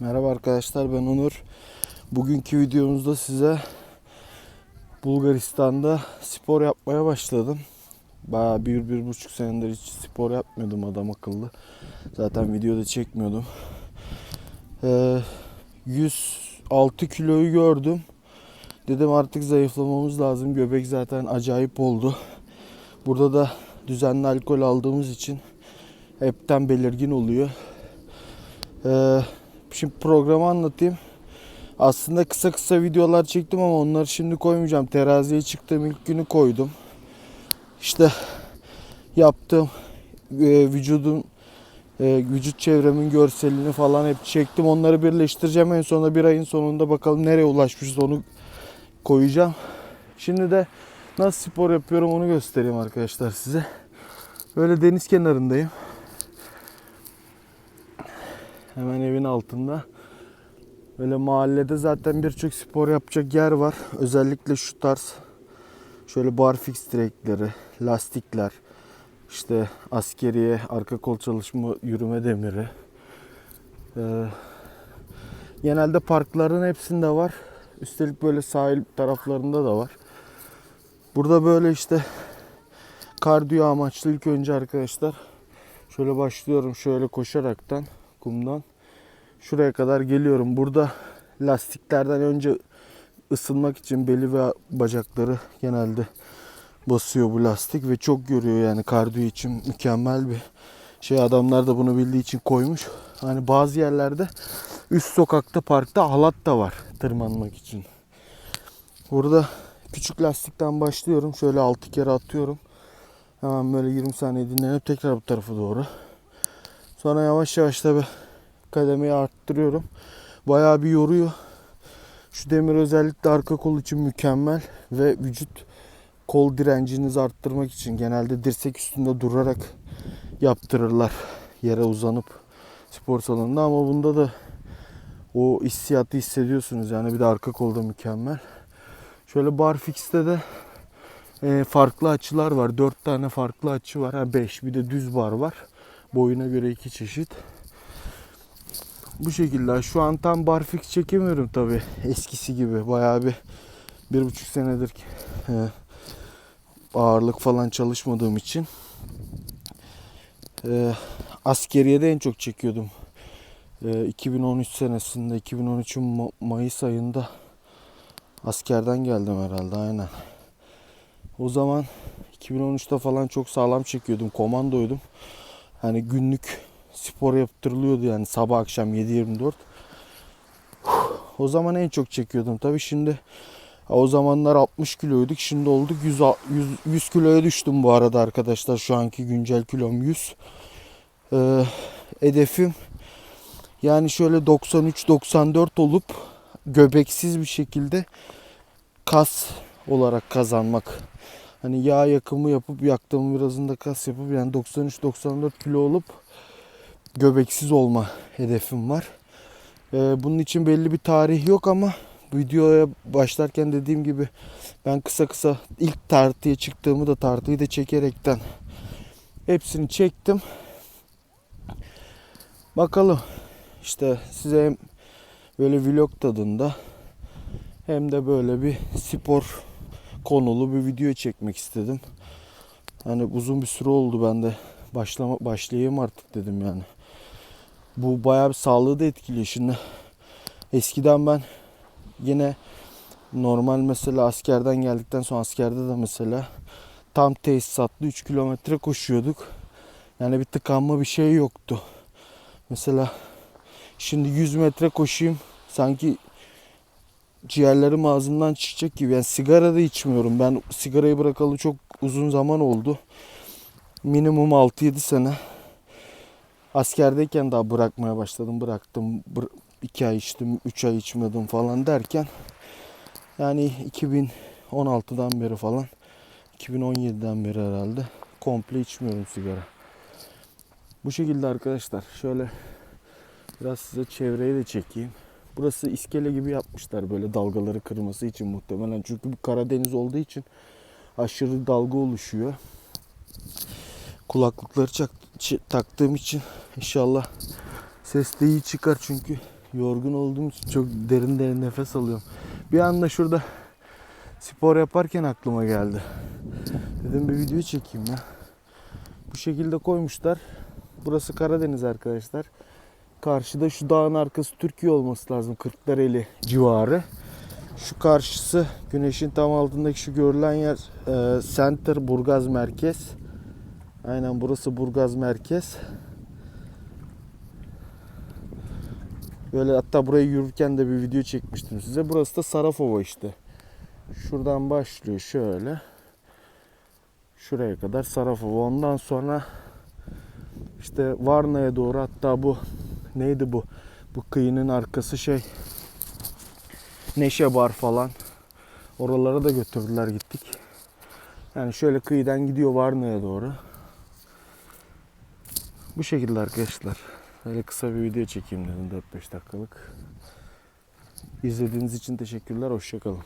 Merhaba arkadaşlar ben Onur. Bugünkü videomuzda size Bulgaristan'da spor yapmaya başladım. Bayağı bir, bir buçuk senedir hiç spor yapmıyordum adam akıllı. Zaten videoda çekmiyordum. Ee, 106 kiloyu gördüm. Dedim artık zayıflamamız lazım. Göbek zaten acayip oldu. Burada da düzenli alkol aldığımız için hepten belirgin oluyor. Ee, şimdi programı anlatayım. Aslında kısa kısa videolar çektim ama onları şimdi koymayacağım. Teraziye çıktığım ilk günü koydum. İşte yaptım. Ee, vücudun e, vücut çevremin görselini falan hep çektim. Onları birleştireceğim. En sonunda bir ayın sonunda bakalım nereye ulaşmışız onu koyacağım. Şimdi de nasıl spor yapıyorum onu göstereyim arkadaşlar size. Böyle deniz kenarındayım. Hemen evin altında. Böyle mahallede zaten birçok spor yapacak yer var. Özellikle şu tarz şöyle barfix direkleri, lastikler, işte askeriye, arka kol çalışma, yürüme demiri. Ee, genelde parkların hepsinde var. Üstelik böyle sahil taraflarında da var. Burada böyle işte kardiyo amaçlı ilk önce arkadaşlar şöyle başlıyorum şöyle koşaraktan kumdan şuraya kadar geliyorum. Burada lastiklerden önce ısınmak için beli ve bacakları genelde basıyor bu lastik ve çok görüyor yani kardiyo için mükemmel bir şey. Adamlar da bunu bildiği için koymuş. Hani bazı yerlerde üst sokakta parkta halat da var tırmanmak için. Burada küçük lastikten başlıyorum. Şöyle 6 kere atıyorum. Hemen böyle 20 saniye dinlenip tekrar bu tarafa doğru. Sonra yavaş yavaş tabi kademeyi arttırıyorum. Bayağı bir yoruyor. Şu demir özellikle arka kol için mükemmel ve vücut kol direncinizi arttırmak için genelde dirsek üstünde durarak yaptırırlar yere uzanıp spor salonunda ama bunda da o hissiyatı hissediyorsunuz yani bir de arka kolda mükemmel. Şöyle barfix'te de e, farklı açılar var. 4 tane farklı açı var. Ha 5 bir de düz bar var. Boyuna göre iki çeşit. Bu şekilde. Şu an tam barfix çekemiyorum tabi eskisi gibi. Bayağı bir bir buçuk senedir e, ağırlık falan çalışmadığım için. E, askeriyede en çok çekiyordum. E, 2013 senesinde 2013'ün Ma- Mayıs ayında askerden geldim herhalde aynen. O zaman 2013'te falan çok sağlam çekiyordum. Komandoydum. Hani günlük spor yaptırılıyordu yani sabah akşam 7-24. O zaman en çok çekiyordum. Tabii şimdi o zamanlar 60 kiloyduk. Şimdi olduk 100, 100, 100 kiloya düştüm bu arada arkadaşlar. Şu anki güncel kilom 100. Ee, hedefim yani şöyle 93-94 olup göbeksiz bir şekilde kas olarak kazanmak. Hani yağ yakımı yapıp yaktığımı birazında kas yapıp yani 93-94 kilo olup göbeksiz olma hedefim var. Ee, bunun için belli bir tarih yok ama videoya başlarken dediğim gibi ben kısa kısa ilk tartıya çıktığımı da tartıyı da çekerekten hepsini çektim. Bakalım işte size hem böyle vlog tadında hem de böyle bir spor konulu bir video çekmek istedim. Hani uzun bir süre oldu ben de başlama başlayayım artık dedim yani. Bu bayağı bir sağlığı da etkiliyor şimdi. Eskiden ben yine normal mesela askerden geldikten sonra askerde de mesela tam tesisatlı 3 kilometre koşuyorduk. Yani bir tıkanma bir şey yoktu. Mesela şimdi 100 metre koşayım sanki ciğerlerim ağzımdan çıkacak gibi. Yani sigara da içmiyorum. Ben sigarayı bırakalı çok uzun zaman oldu. Minimum 6-7 sene. Askerdeyken daha bırakmaya başladım. Bıraktım. 2 ay içtim, 3 ay içmedim falan derken yani 2016'dan beri falan 2017'den beri herhalde komple içmiyorum sigara. Bu şekilde arkadaşlar. Şöyle biraz size çevreyi de çekeyim. Burası iskele gibi yapmışlar böyle dalgaları kırması için muhtemelen. Çünkü bu Karadeniz olduğu için aşırı dalga oluşuyor. Kulaklıkları çak, taktığım için inşallah ses de iyi çıkar çünkü Yorgun olduğum için çok derin derin nefes alıyorum. Bir anda şurada spor yaparken aklıma geldi. Dedim bir video çekeyim ya. Bu şekilde koymuşlar. Burası Karadeniz arkadaşlar. Karşıda şu dağın arkası Türkiye olması lazım. Kırklareli civarı. Şu karşısı güneşin tam altındaki şu görülen yer e, Center Burgaz Merkez. Aynen burası Burgaz Merkez. Böyle hatta buraya yürürken de bir video çekmiştim size. Burası da Sarafova işte. Şuradan başlıyor şöyle. Şuraya kadar Sarafova. Ondan sonra işte Varna'ya doğru hatta bu neydi bu? Bu kıyının arkası şey Neşe Bar falan. Oralara da götürdüler gittik. Yani şöyle kıyıdan gidiyor Varna'ya doğru. Bu şekilde arkadaşlar. Böyle kısa bir video çekeyim dedim 4-5 dakikalık. İzlediğiniz için teşekkürler. Hoşçakalın.